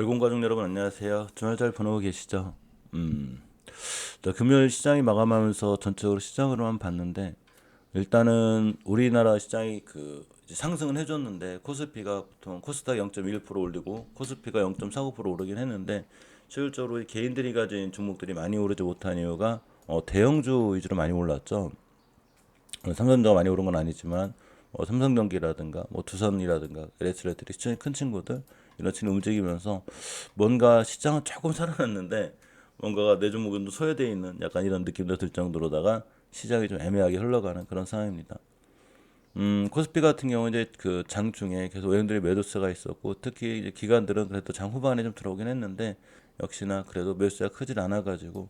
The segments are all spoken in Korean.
열공 가족 여러분 안녕하세요. 주말 잘 보내고 계시죠? 음, 자, 금요일 시장이 마감하면서 전체적으로 시장으로만 봤는데 일단은 우리나라 시장이 그 상승은 해줬는데 코스피가 보통 코스닥 0.1% 올리고 코스피가 0.49% 오르긴 했는데 실질적으로 이 개인들이 가진 종목들이 많이 오르지 못한 이유가 어, 대형주 위주로 많이 올랐죠. 어, 삼성전자가 많이 오른 건 아니지만 뭐 삼성전기라든가 뭐 두산이라든가 시장이 큰 친구들 친구 움직이면서 뭔가 시장은 조금 살아났는데 뭔가가 내 종목은 또 소외되어 있는 약간 이런 느낌도 들 정도로다가 시장이 좀 애매하게 흘러가는 그런 상황입니다. 음, 코스피 같은 경우 이제 그 장 중에 계속 외국인들이 매도세가 있었고 특히 이제 기관들은 그래도 장 후반에 좀 들어오긴 했는데 역시나 그래도 매수세가 크질 않아 가지고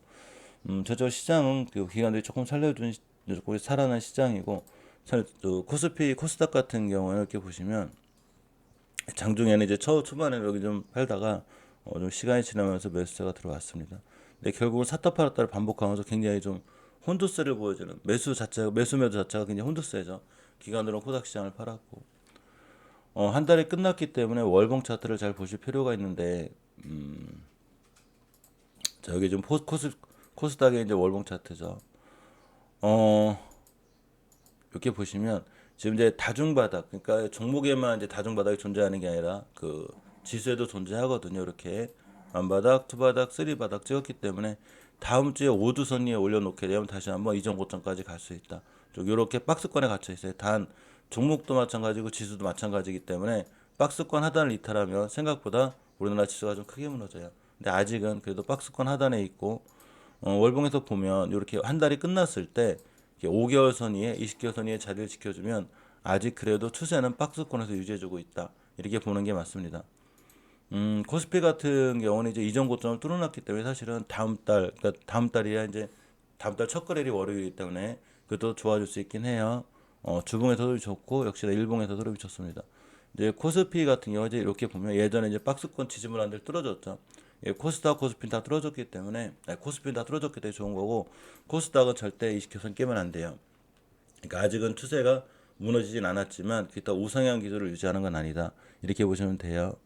음, 저저 시장은 그 기관들이 조금 살려준 시- 조금 살아난 시장이고 살- 또 코스피 코스닥 같은 경우에 이렇게 보시면 장중에는 이제 초 초반에 여기 좀 팔다가 어, 좀 시간이 지나면서 매수세가 들어왔습니다. 근데 결국은 샀다 팔았다를 반복하면서 굉장히 좀 혼두세를 보여주는 매수 자체가 매수 매도 자체가 굉장히 혼두세죠. 기관들은 코닥 시장을 팔았고 어, 한 달이 끝났기 때문에 월봉 차트를 잘 보실 필요가 있는데 음, 자 여기 좀 포, 코스 코스닥의 이제 월봉 차트죠. 어 이렇게 보시면 지금 이제 다중 바닥 그러니까 종목에만 이제 다중 바닥이 존재하는 게 아니라 그 지수에도 존재하거든요 이렇게. 만바닥, 투바닥, 쓰리바닥 찍었기 때문에 다음 주에 5두선 위에 올려놓게 되면 다시 한번 이전 고점까지 갈 수 있다. 좀 이렇게 박스권에 갇혀 있어요. 단 종목도 마찬가지고 지수도 마찬가지이기 때문에 박스권 하단을 이탈하면 생각보다 우리나라 지수가 좀 크게 무너져요. 근데 아직은 그래도 박스권 하단에 있고 어, 월봉에서 보면 이렇게 한 달이 끝났을 때 5개월 선위에 20개월 선위에 자리를 지켜주면 아직 그래도 추세는 박스권에서 유지해주고 있다 이렇게 보는 게 맞습니다. 음, 코스피 같은 경우는 이제 이전 고점을 뚫어놨기 때문에 사실은 다음 달, 그러니까 다음 달이야 이제 다음 달 첫 거래일이 월요일이기 때문에 그것도 좋아질 수 있긴 해요. 어, 주봉에서도 좋고 역시나 일봉에서도 흐름이 좋습니다. 이제 코스피 같은 경우 이제 이렇게 보면 예전에 이제 박스권 지지물 한들 뚫어졌죠. 예, 코스닥, 코스피 다 뚫어졌기 때문에 아니, 코스피 다 뚫어졌기 때문에 좋은 거고 코스닥은 절대 20개선 깨면 안 돼요. 그러니까 아직은 추세가 무너지진 않았지만 그렇다 우상향 기조를 유지하는 건 아니다. 이렇게 보시면 돼요.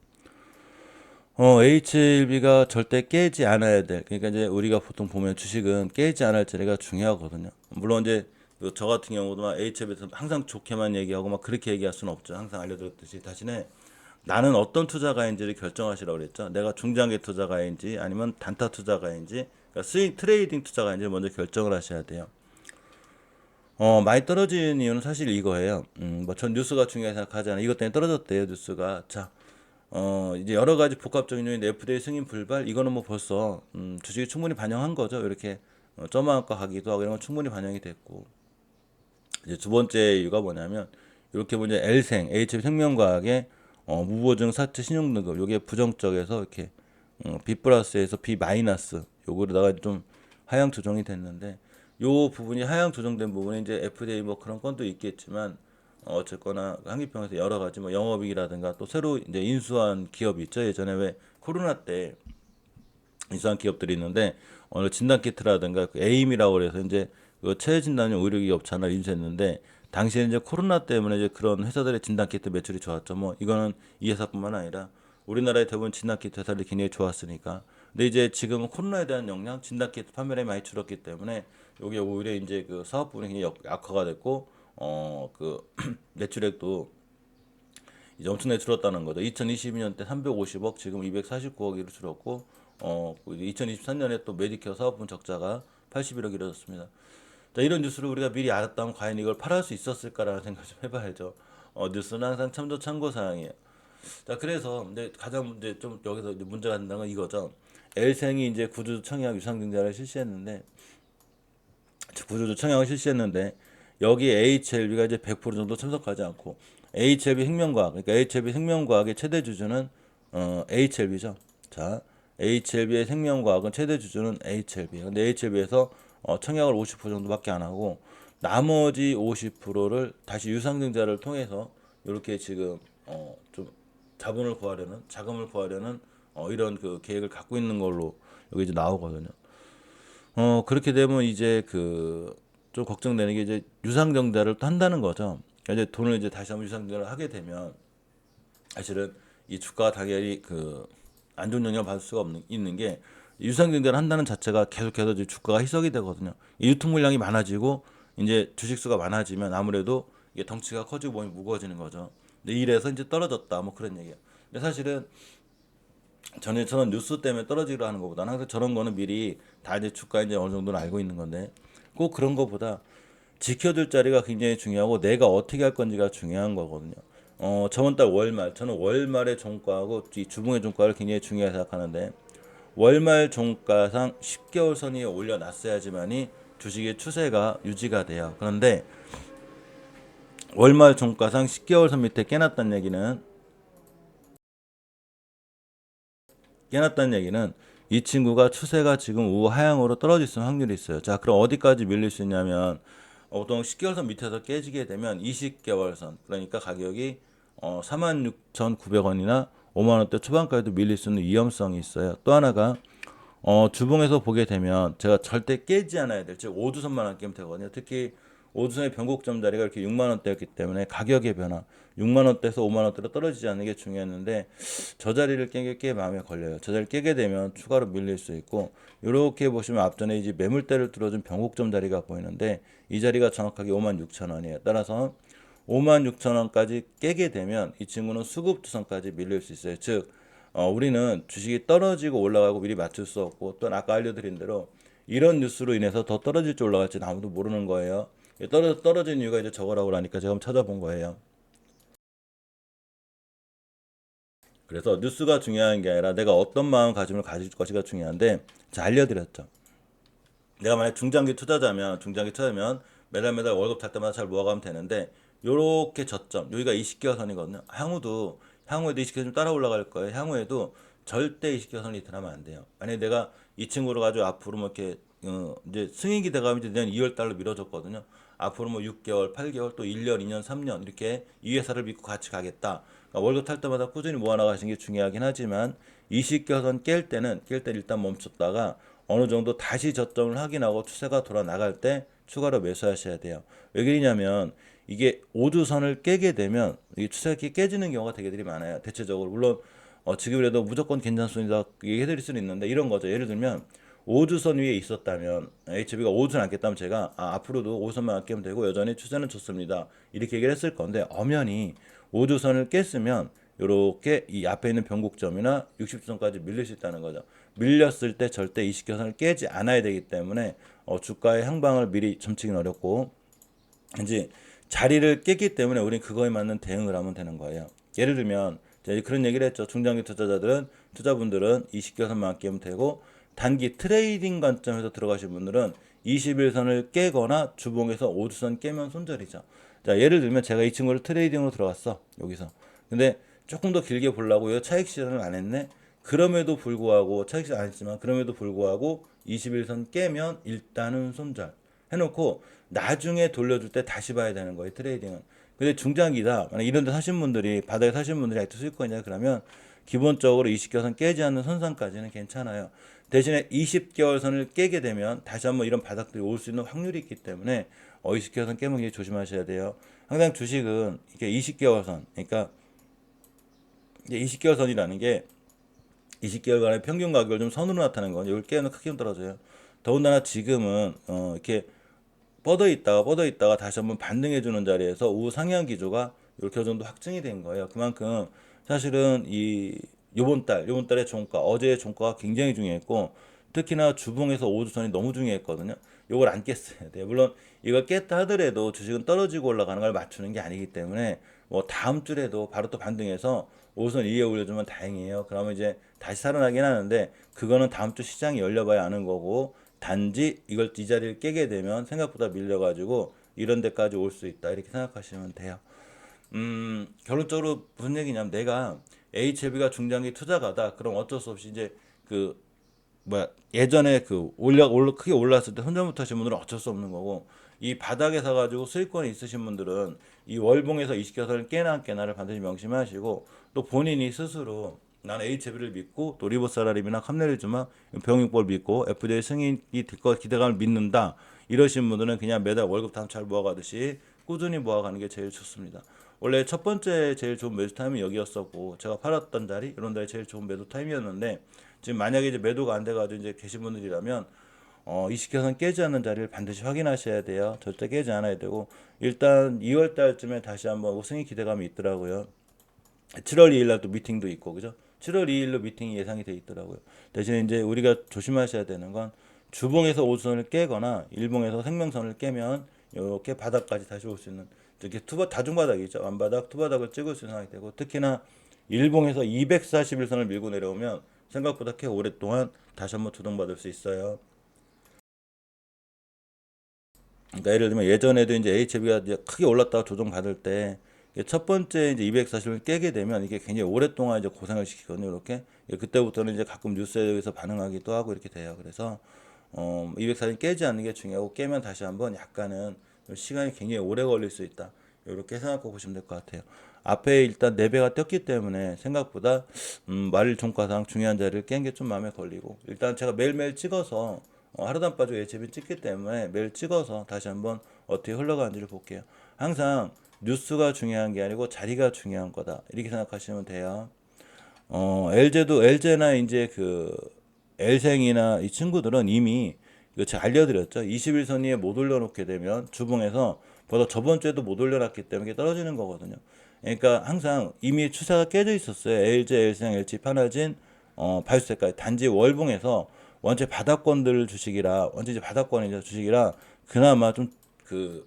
어, HLB가 절대 깨지 않아야 될. 그러니까 이제 우리가 보통 보면 주식은 깨지 않을 자리가 중요하거든요. 물론 이제 그저 같은 경우도 막 HLB에서 항상 좋게만 얘기하고 막 그렇게 얘기할 수는 없죠. 항상 알려드렸듯이 대신에 나는 어떤 투자가인지를 결정하시라고 그랬죠. 내가 중장기 투자가인지 아니면 단타 투자가인지 그러니까 스윙 트레이딩 투자가인지 먼저 결정을 하셔야 돼요. 어, 많이 떨어진 이유는 사실 이거예요. 음, 뭐 전 뉴스가 중요하게 생각하지 않아요. 이것 때문에 떨어졌대요, 뉴스가. 자, 어, 이제 여러 가지 복합적인 요인, FDA 승인 불발, 이거는 뭐 벌써, 음, 주식이 충분히 반영한 거죠. 이렇게, 어, 점화가 가기도 하고 이런 건 충분히 반영이 됐고. 이제 두 번째 이유가 뭐냐면, 이렇게 보면 L생, HF 생명과학의, 어, 무보증 사채 신용등급, 요게 부정적에서 이렇게, 어, B 플러스에서 B 마이너스, 요거로다가 좀 하향 조정이 됐는데, 요 부분이 하향 조정된 부분이 이제 FDA 뭐 그런 건도 있겠지만 어, 어쨌거나 한기평에서 여러 가지 뭐 영업이익이라든가 또 새로 이제 인수한 기업이 있죠. 예전에 왜 코로나 때 인수한 기업들이 있는데 어느 진단 키트라든가 그 에임이라고 그래서 이제 그 체외 진단용 의료기업 하나 인수했는데 당시에 이제 코로나 때문에 이제 그런 회사들의 진단 키트 매출이 좋았죠. 뭐 이거는 이 회사뿐만 아니라 우리나라의 대부분 진단 키트 회사들이 굉장히 좋았으니까. 근데 이제 지금은 코로나에 대한 영향, 진단 키트 판매량이 많이 줄었기 때문에 여기 오히려 이제 그 사업 부분이 굉장히 역- 약화가 됐고 어 그 매출액도 이제 엄청나게 줄었다는 거죠. 2022년 때 350억, 지금 249억으로 줄었고, 어, 2023년에 또 메디케어 사업분 적자가 81억 이뤄졌습니다. 자, 이런 뉴스를 우리가 미리 알았다면 과연 이걸 팔할 수 있었을까라는 생각 좀 해봐야죠. 어, 뉴스는 항상 참조 참고 사항이에요. 자, 그래서 근데 가장 문제 좀 여기서 이제 문제가 된다는 건 이거죠. L생이 이제 구조조 청약 유상증자를 실시했는데 구조조 청약을 실시했는데 여기 HLB가 이제 100% 정도 참석하지 않고 HLB 생명과학 그러니까 HLB 생명과학의 최대 주주는 어, HLB죠. 자, HLB의 생명과학은 최대 주주는 HLB. 근데 HLB에서 어, 청약을 50% 정도밖에 안 하고 나머지 50%를 다시 유상증자를 통해서 이렇게 지금 어, 좀 자본을 구하려는 자금을 구하려는 어, 이런 그 계획을 갖고 있는 걸로 여기 이제 나오거든요. 어 그렇게 되면 이제 그 좀 걱정되는 게 이제 유상증자를 또 한다는 거죠. 그러니까 이제 돈을 이제 다시 한번 유상증자를 하게 되면 사실은 이 주가가 당연히 그 안 좋은 영향을 받을 수가 없는 있는 게 유상증자를 한다는 자체가 계속해서 주가가 희석이 되거든요. 이 유통 물량이 많아지고 이제 주식 수가 많아지면 아무래도 이게 덩치가 커지고 몸이 무거워지는 거죠. 근데 이래서 이제 떨어졌다 뭐 그런 얘기예요. 근데 사실은 전에 저는 뉴스 때문에 떨어지기로 하는 것보다는 항상 저런 거는 미리 다 이제 주가 이제 어느 정도는 알고 있는 건데 꼭 그런 것보다 지켜줄 자리가 굉장히 중요하고 내가 어떻게 할 건지가 중요한 거거든요. 어 저번 달 월말 저는 월말의 종가하고 이 주봉의 종가를 굉장히 중요하게 생각하는데 월말 종가상 10개월 선 위에 올려놨어야지만이 주식의 추세가 유지가 돼요. 그런데 월말 종가상 10개월 선 밑에 깨놨다는 얘기는 깨놨다는 얘기는 이 친구가 추세가 지금 우하향으로 떨어질 수 있는 확률이 있어요. 자, 그럼 어디까지 밀릴 수 있냐면 보통 10개월 선 밑에서 깨지게 되면 20개월 선 그러니까 가격이 어 46,900원이나 5만 원대 초반까지도 밀릴 수 있는 위험성이 있어요. 또 하나가 어 주봉에서 보게 되면 제가 절대 깨지 않아야 될, 즉 5주선만 안 깨면 되거든요. 특히 5주선의 변곡점 자리가 이렇게 6만 원대였기 때문에 가격의 변화, 6만 원대에서 5만 원대로 떨어지지 않는 게 중요했는데 저 자리를 깨게 꽤 마음에 걸려요. 저 자리를 깨게 되면 추가로 밀릴 수 있고 이렇게 보시면 앞전에 이제 매물대를 들어준 변곡점 자리가 보이는데 이 자리가 정확하게 5만 6천 원이에요. 따라서 5만 6천 원까지 깨게 되면 이 친구는 수급 투선까지 밀릴 수 있어요. 즉 어, 우리는 주식이 떨어지고 올라가고 미리 맞출 수 없고 또 아까 알려드린 대로 이런 뉴스로 인해서 더 떨어질지 올라갈지 아무도 모르는 거예요. 떨어 떨어진 이유가 이제 저거라고 하니까 제가 한번 찾아본 거예요. 그래서 뉴스가 중요한 게 아니라 내가 어떤 마음가짐을 가질 것이가 중요한데 자 알려드렸죠. 내가 만약 중장기 투자자면 중장기 투자면 매달 매달 월급 탈 때마다 잘 모아가면 되는데 요렇게 저점 여기가 20개월 선이거든요. 향후도 향후에도 20개월 좀 따라 올라갈 거예요. 향후에도 절대 20개월 선이 이탈하면 안 돼요. 만약 내가 이 친구를 가지고 앞으로 뭐 이렇게 어, 이제 승인기 돼가면 이제 내년 2월 달로 미뤄졌거든요. 앞으로 뭐 6개월, 8개월, 또 1년, 2년, 3년 이렇게 이 회사를 믿고 같이 가겠다. 그러니까 월급 탈 때마다 꾸준히 모아나가시는 게 중요하긴 하지만 20개선 깰 때는 깰 때 일단 멈췄다가 어느 정도 다시 저점을 확인하고 추세가 돌아 나갈 때 추가로 매수하셔야 돼요. 왜 그러냐면 이게 5주선을 깨게 되면 이 추세가 깨지는 경우가 되게들이 많아요. 대체적으로 물론 어, 지금이라도 무조건 괜찮습니다 얘기해드릴 수는 있는데 이런 거죠. 예를 들면 5주선 위에 있었다면 HB가 5주선 안 깼다면 제가 아, 앞으로도 5선만 안 깨면 되고 여전히 추세는 좋습니다. 이렇게 얘기를 했을 건데 엄연히 5주선을 깼으면 요렇게 이 앞에 있는 변곡점이나 60주선까지 밀릴 수 있다는 거죠. 밀렸을 때 절대 20개선을 깨지 않아야 되기 때문에 어, 주가의 향방을 미리 점치기는 어렵고 이제 자리를 깼기 때문에 우리는 그거에 맞는 대응을 하면 되는 거예요. 예를 들면 그런 얘기를 했죠. 중장기 투자자들은 투자분들은 20개선만 깨면 되고 단기 트레이딩 관점에서 들어가신 분들은 21선을 깨거나 주봉에서 5주선 깨면 손절이죠. 자, 예를 들면 제가 이 친구를 트레이딩으로 들어갔어. 여기서. 근데 조금 더 길게 보려고 요 차익 실현을 안 했네. 그럼에도 불구하고 차익 실현 안 했지만 그럼에도 불구하고 21선 깨면 일단은 손절 해놓고 나중에 돌려줄 때 다시 봐야 되는 거예요. 트레이딩은. 근데 중장기다. 만약 이런 데 사신 분들이 바닥에 사신 분들이 아직도 쓸 거냐 그러면 기본적으로 20개월 깨지 않는 선상까지는 괜찮아요. 대신에 20개월 선을 깨게 되면 다시 한번 이런 바닥들이 올 수 있는 확률이 있기 때문에 어 20개월 선 깨면 조심하셔야 돼요. 항상 주식은 이게 20개월 선, 그러니까 이제 20개월 선이라는 게 20개월간의 평균 가격을 좀 선으로 나타내는 건 이걸 깨면 크게 떨어져요. 더군다나 지금은 어 이렇게 뻗어 있다가 뻗어 있다가 다시 한번 반등해 주는 자리에서 우상향 기조가 이렇게 정도 확증이 된 거예요. 그만큼 사실은 이 요번 달, 요번 달의 종가, 어제의 종가가 굉장히 중요했고 특히나 주봉에서 5주선이 너무 중요했거든요. 요걸 안 깼어야 돼요. 물론 이걸 깼다 하더라도 주식은 떨어지고 올라가는 걸 맞추는 게 아니기 때문에 뭐 다음 주에도 바로 또 반등해서 5선 위에 올려주면 다행이에요. 그러면 이제 다시 살아나긴 하는데 그거는 다음 주 시장이 열려봐야 아는 거고 단지 이걸 이 자리를 깨게 되면 생각보다 밀려가지고 이런 데까지 올 수 있다 이렇게 생각하시면 돼요. 음 결론적으로 무슨 얘기냐면 내가 HLB가 중장기 투자가다. 그럼 어쩔 수 없이 이제 그 뭐야 예전에 그 올라 올라 크게 올랐을 때 혼자부터 하신 분들은 어쩔 수 없는 거고 이 바닥에 서 가지고 수익권이 있으신 분들은 이 월봉에서 20개선을 깨나 안 깨나를 반드시 명심하시고 또 본인이 스스로 나는 HB를 믿고 또 리버사라림이나 캄네리즈마 병익볼 믿고 FJ 승인이 될 것 기대감을 믿는다 이러신 분들은 그냥 매달 월급 다잘 모아가듯이 꾸준히 모아가는 게 제일 좋습니다. 원래 첫 번째 제일 좋은 매도 타임이 여기였었고 제가 팔았던 자리 이런 데가 제일 좋은 매도 타임이었는데 지금 만약에 이제 매도가 안 돼가지고 이제 계신 분들이라면 어, 20개선 깨지 않는 자리를 반드시 확인하셔야 돼요. 절대 깨지 않아야 되고 일단 2월 달쯤에 다시 한번 우승의 기대감이 있더라고요. 7월 2일 날 또 미팅도 있고 그죠? 7월 2일로 미팅이 예상이 돼 있더라고요. 대신에 이제 우리가 조심하셔야 되는 건 주봉에서 오선을 깨거나 일봉에서 생명선을 깨면 이렇게 바닥까지 다시 올 수 있는 이렇게 투바 다중바닥이죠. 완바닥, 투바닥을 찍을 수 있는 상황이 되고 특히나 일봉에서 241선을 밀고 내려오면 생각보다 꽤 오랫동안 다시 한번 두동받을 수 있어요. 그러니까 예를 들면 예전에도 이제 HB가 크게 올랐다가 조정 받을 때 첫 번째 이제 240을 깨게 되면 이게 굉장히 오랫동안 이제 고생을 시키거든요. 이렇게 예, 그때부터는 이제 가끔 뉴스에 의해서 반응하기도 하고 이렇게 돼요. 그래서 어, 240 깨지 않는 게 중요하고 깨면 다시 한번 약간은 시간이 굉장히 오래 걸릴 수 있다. 이렇게 생각하고 보시면 될 것 같아요. 앞에 일단 4배가 떴기 때문에 생각보다 음, 말일 종가상 중요한 자리를 깬 게 좀 마음에 걸리고 일단 제가 매일매일 찍어서 어, 하루도 안 빠지고 예측이 찍기 때문에 매일 찍어서 다시 한번 어떻게 흘러가는지를 볼게요. 항상 뉴스가 중요한 게 아니고 자리가 중요한 거다. 이렇게 생각하시면 돼요. 어, LJ도 LJ나 이제 그 L생이나 이 친구들은 이미 이거 제가 알려드렸죠. 21선 위에 못 올려놓게 되면 주봉에서 보다 저번 주에도 못 올려놨기 때문에 떨어지는 거거든요. 그러니까 항상 이미 추세가 깨져 있었어요. LJ, L생, LG, 파나진, 어, 바이오스까지 단지 월봉에서 원체 바닥권들 주식이라 원체 이제 바닥권이죠 주식이라 그나마 좀 그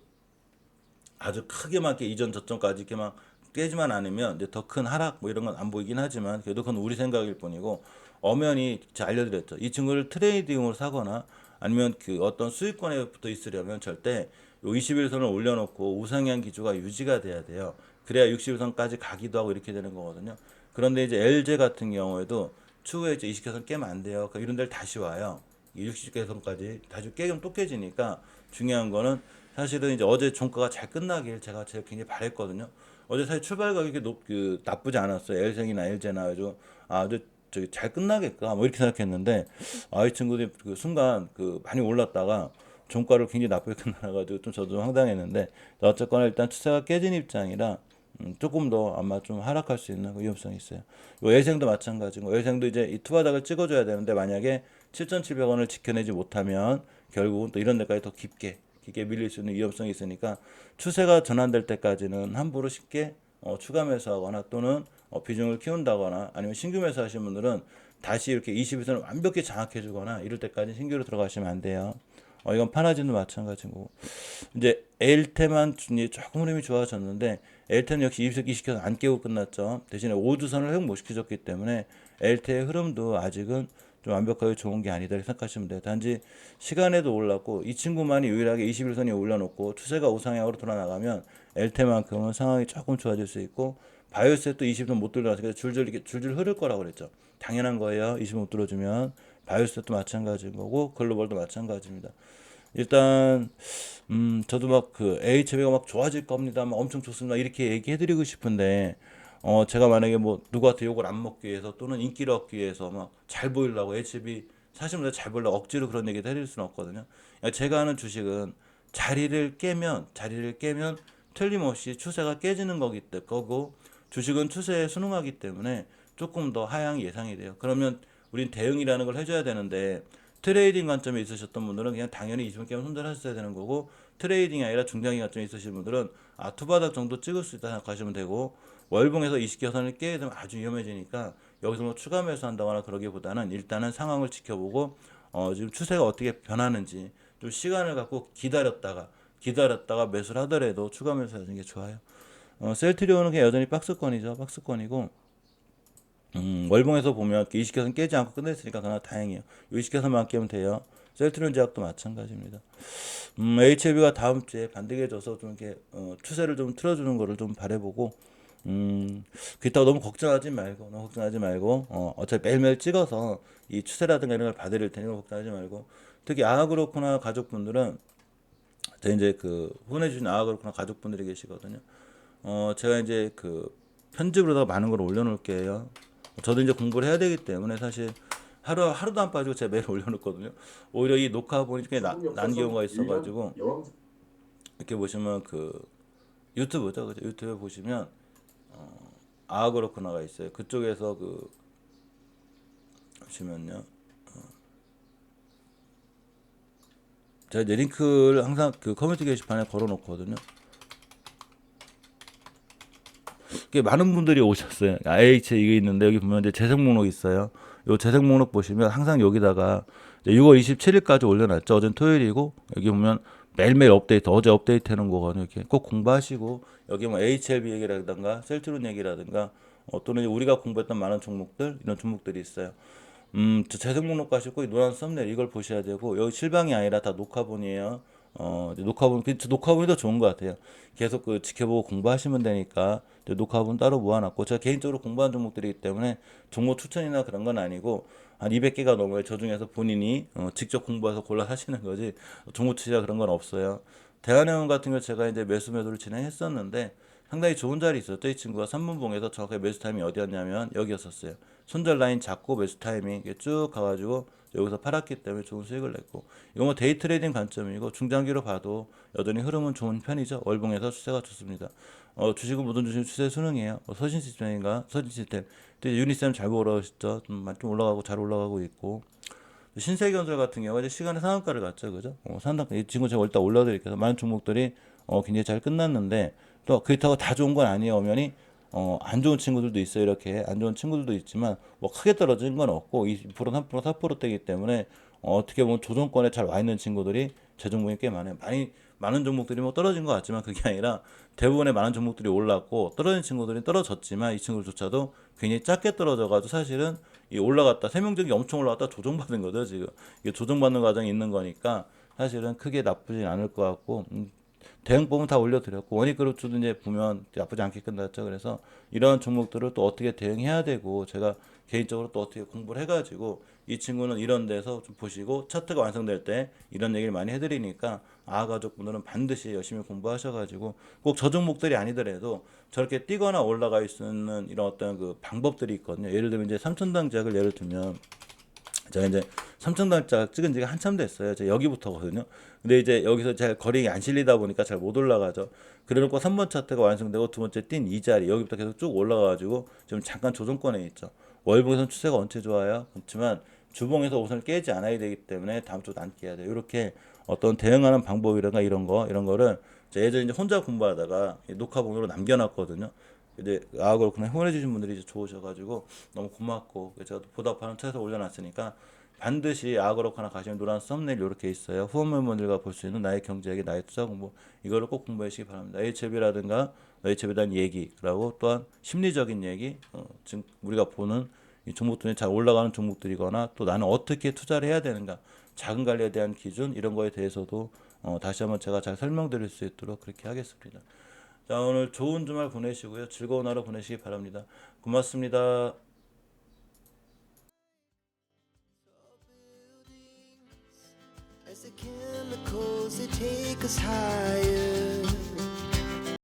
아주 크게 막 이렇게 이전 저점까지 이렇게 막 깨지만 않으면 더 큰 하락 뭐 이런 건 안 보이긴 하지만 그래도 그건 우리 생각일 뿐이고 엄연히 제가 알려드렸죠. 이 친구를 트레이딩으로 사거나 아니면 그 어떤 수익권에 붙어 있으려면 절대 요 21선을 올려놓고 우상향 기조가 유지가 돼야 돼요. 그래야 61선까지 가기도 하고 이렇게 되는 거거든요. 그런데 이제 LG 같은 경우에도 추후에 이제 20개선 깨면 안 돼요. 그러니까 이런 데를 다시 와요. 60개선까지 다시 깨면 또 깨지니까 중요한 거는 사실은 이제 어제 종가가 잘 끝나길 제가 제가 굉장히 바랬거든요. 어제 사실 출발 가격이 높, 그, 나쁘지 않았어요. L생이나 L제나 아주 아주 저기 잘 끝나겠까 뭐 이렇게 생각했는데 아 이 친구들이 그 순간 그 많이 올랐다가 종가를 굉장히 나쁘게 끝나가지고 좀 저도 좀 황당했는데 어쨌거나 일단 추세가 깨진 입장이라 음, 조금 더 아마 좀 하락할 수 있는 그 위험성이 있어요. 요 예생도 마찬가지고 예생도 이제 이 투바닥을 찍어줘야 되는데 만약에 7,700원을 지켜내지 못하면 결국은 또 이런 데까지 더 깊게 깊게 밀릴 수 있는 위험성이 있으니까 추세가 전환될 때까지는 함부로 쉽게 어, 추가 매수하거나 또는 어, 비중을 키운다거나 아니면 신규 매수하시는 분들은 다시 이렇게 20일선을 완벽히 장악해 주거나 이럴 때까지 신규로 들어가시면 안 돼요. 어, 이건 파나진도 마찬가지고 이제 엘테만 조금 흐름이 좋아졌는데 엘테는 역시 20석 20켜서 안 깨고 끝났죠. 대신에 5주선을 회복 못 시켜줬기 때문에 엘테의 흐름도 아직은 좀 완벽하게 좋은 게 아니다 생각하시면 돼요. 단지 시간에도 올랐고 이 친구만이 유일하게 21선이 올려놓고 추세가 우상향으로 돌아나가면 엘테만큼은 상황이 조금 좋아질 수 있고 바이오스에 또 20선 못 돌려놨으니까 줄줄 이렇게 줄줄 흐를 거라고 그랬죠. 당연한 거예요. 20 못 들어주면 바이오스도 마찬가지인 거고 글로벌도 마찬가지입니다. 일단 음 저도 막 그 HB가 막 좋아질 겁니다. 막 엄청 좋습니다. 이렇게 얘기해드리고 싶은데 어 제가 만약에 뭐 누구한테 욕을 안 먹기 위해서 또는 인기를 얻기 위해서 막 잘 보이려고 HB 사실은 잘 보려고 억지로 그런 얘기 해드릴 수는 없거든요. 그러니까 제가 하는 주식은 자리를 깨면 자리를 깨면 틀림없이 추세가 깨지는 거기 때 거고 주식은 추세에 순응하기 때문에 조금 더 하향 예상이 돼요. 그러면 우린 대응이라는 걸 해줘야 되는데 트레이딩 관점에 있으셨던 분들은 그냥 당연히 20분 깨면 손절하셔야 되는 거고 트레이딩이 아니라 중장기 관점에 있으신 분들은 아 투바닥 정도 찍을 수 있다 생각하시면 되고 월봉에서 20개선을 깨게 되면 아주 위험해지니까 여기서 뭐 추가 매수한다거나 그러기보다는 일단은 상황을 지켜보고 어 지금 추세가 어떻게 변하는지 좀 시간을 갖고 기다렸다가 기다렸다가 매수를 하더라도 추가 매수하는 게 좋아요. 어, 셀트리온은 여전히 박스권이죠. 박스권이고 음, 월봉에서 보면 20개선 깨지 않고 끝냈으니까 그나마 다행이에요. 20개선만 깨면 돼요. 셀트리온 제약도 마찬가지입니다. 음, HLB가 다음 주에 반등해져서 좀 이렇게 어, 추세를 좀 틀어주는 거를 좀 바래보고 음, 그렇다고 너무 걱정하지 말고 너무 걱정하지 말고 어, 어차피 매일매일 찍어서 이 추세라든가 이런 걸 봐드릴 테니까 걱정하지 말고 특히 아그로코나 가족분들은 저 이제 그 후원해주신 아그로코나 가족분들이 계시거든요. 어, 제가 이제 그 편집으로다가 많은 걸 올려놓을게요. 저도 이제 공부를 해야 되기 때문에 사실 하루 하루도 안 빠지고 제가 매일 올려놓거든요. 오히려 이 녹화 보니 꽤 나- 난 경우가 있어가지고 이렇게 보시면 그 유튜브죠, 그죠? 유튜브 보시면 어, 아 그렇구나가 있어요. 그쪽에서 그 보시면요. 어, 제가 이제 링크를 항상 그 커뮤니티 게시판에 걸어놓거든요. 이게 많은 분들이 오셨어요. IH 이게 있는데 여기 보면 이제 재생 목록 있어요. 요 재생 목록 보시면 항상 여기다가 이제 6월 27일까지 올려놨죠. 어제 토요일이고 여기 보면 매일매일 업데이트 어제 업데이트 해놓은 거거든요. 이렇게 꼭 공부하시고 여기 뭐 HLB 얘기라든가 셀트론 얘기라든가 어, 또는 우리가 공부했던 많은 종목들 이런 종목들이 있어요. 음, 저 재생 목록 가시고 이 노란 썸네일 이걸 보셔야 되고 여기 실방이 아니라 다 녹화본이에요. 어, 이제 녹화본 그 녹화본이 더 좋은 것 같아요. 계속 그 지켜보고 공부하시면 되니까 이제 녹화본 따로 모아놨고 제가 개인적으로 공부한 종목들이기 때문에 종목 추천이나 그런 건 아니고 한 200개가 넘어요. 저 중에서 본인이 어, 직접 공부해서 골라 하시는 거지 종목 투자 그런 건 없어요. 대한해운 같은 경우 제가 이제 매수 매도를 진행했었는데 상당히 좋은 자리 있었죠. 이 친구가 3분봉에서 정확하게 매수 타임이 어디였냐면 여기였었어요. 손절 라인 잡고 매수 타이밍 쭉 가가지고 여기서 팔았기 때문에 좋은 수익을 냈고 이거 뭐 데이 트레이딩 관점이고 중장기로 봐도 여전히 흐름은 좋은 편이죠. 월봉에서 추세가 좋습니다. 어, 주식은 모든 주식 추세 수능이에요. 어, 서진 시스템인가 서진 시스템. 유니쌤 잘 보고 올라오시죠. 좀, 좀 올라가고 잘 올라가고 있고 신세계건설 같은 경우가 이제 시간의 상한가를 갔죠, 그죠? 어, 상한가 이 친구 제가 일단 올려드릴게요. 많은 종목들이 어, 굉장히 잘 끝났는데 또 그렇다고 다 좋은 건 아니에요. 오면이 어, 안 좋은 친구들도 있어요. 이렇게 안 좋은 친구들도 있지만 뭐 크게 떨어진 건 없고 2% 3% 4%대이기 때문에 어, 어떻게 보면 조정권에 잘 와 있는 친구들이 제 종목이 꽤 많아요. 많이 많은 종목들이 뭐 떨어진 것 같지만 그게 아니라 대부분의 많은 종목들이 올랐고 떨어진 친구들이 떨어졌지만 이 친구들조차도 굉장히 작게 떨어져가지고 사실은 이 올라갔다 세명적이 엄청 올라갔다 조정받은 거죠 지금 이게 조정받는 과정이 있는 거니까 사실은 크게 나쁘진 않을 것 같고 음, 대응법은 다 올려드렸고 원익 그룹주도 이제 보면 나쁘지 않게 끝났죠. 그래서 이런 종목들을 또 어떻게 대응해야 되고 제가 개인적으로 또 어떻게 공부를 해가지고 이 친구는 이런 데서 좀 보시고 차트가 완성될 때 이런 얘기를 많이 해드리니까 아 가족분들은 반드시 열심히 공부하셔가지고 꼭 저 종목들이 아니더라도 저렇게 뛰거나 올라가 있는 이런 어떤 그 방법들이 있거든요. 예를 들면 이제 삼천당작을 예를 들면 제가 이제 삼천단짝 찍은 지가 한참 됐어요. 제가 여기부터거든요. 근데 이제 여기서 잘 거리가 안 실리다 보니까 잘 못 올라가죠. 그래놓고 3번 차트가 완성되고 두 번째 뛴이 자리 여기부터 계속 쭉 올라가가지고 지금 잠깐 조정권에 있죠. 월봉에서는 추세가 언제 좋아요? 그렇지만 주봉에서 우선 깨지 않아야 되기 때문에 다음 안 깨야 돼요. 이렇게 어떤 대응하는 방법이라든가 이런 거 이런 거를 예전에 이제 혼자 공부하다가 이 녹화본으로 남겨놨거든요. 이제 아 그렇구나 후원해 주신 분들이 이제 좋으셔가지고 너무 고맙고 제가 또 보답하는 차에서 올려놨으니까 반드시 아 그렇구나 가시면 노란 썸네일 이렇게 있어요 후원 멤버들과 볼 수 있는 나의 경제학이 나의 투자 공부 이거를 꼭 공부하시기 바랍니다 HLB라든가 HLB에 대한 얘기 그리고 또한 심리적인 얘기 어, 지금 우리가 보는 이 종목들이 잘 올라가는 종목들이거나 또 나는 어떻게 투자를 해야 되는가 자금 관리에 대한 기준 이런 거에 대해서도 어, 다시 한번 제가 잘 설명드릴 수 있도록 그렇게 하겠습니다. 자, 오늘 좋은 주말 보내시고요. 즐거운 하루 보내시기 바랍니다. 고맙습니다. Take us higher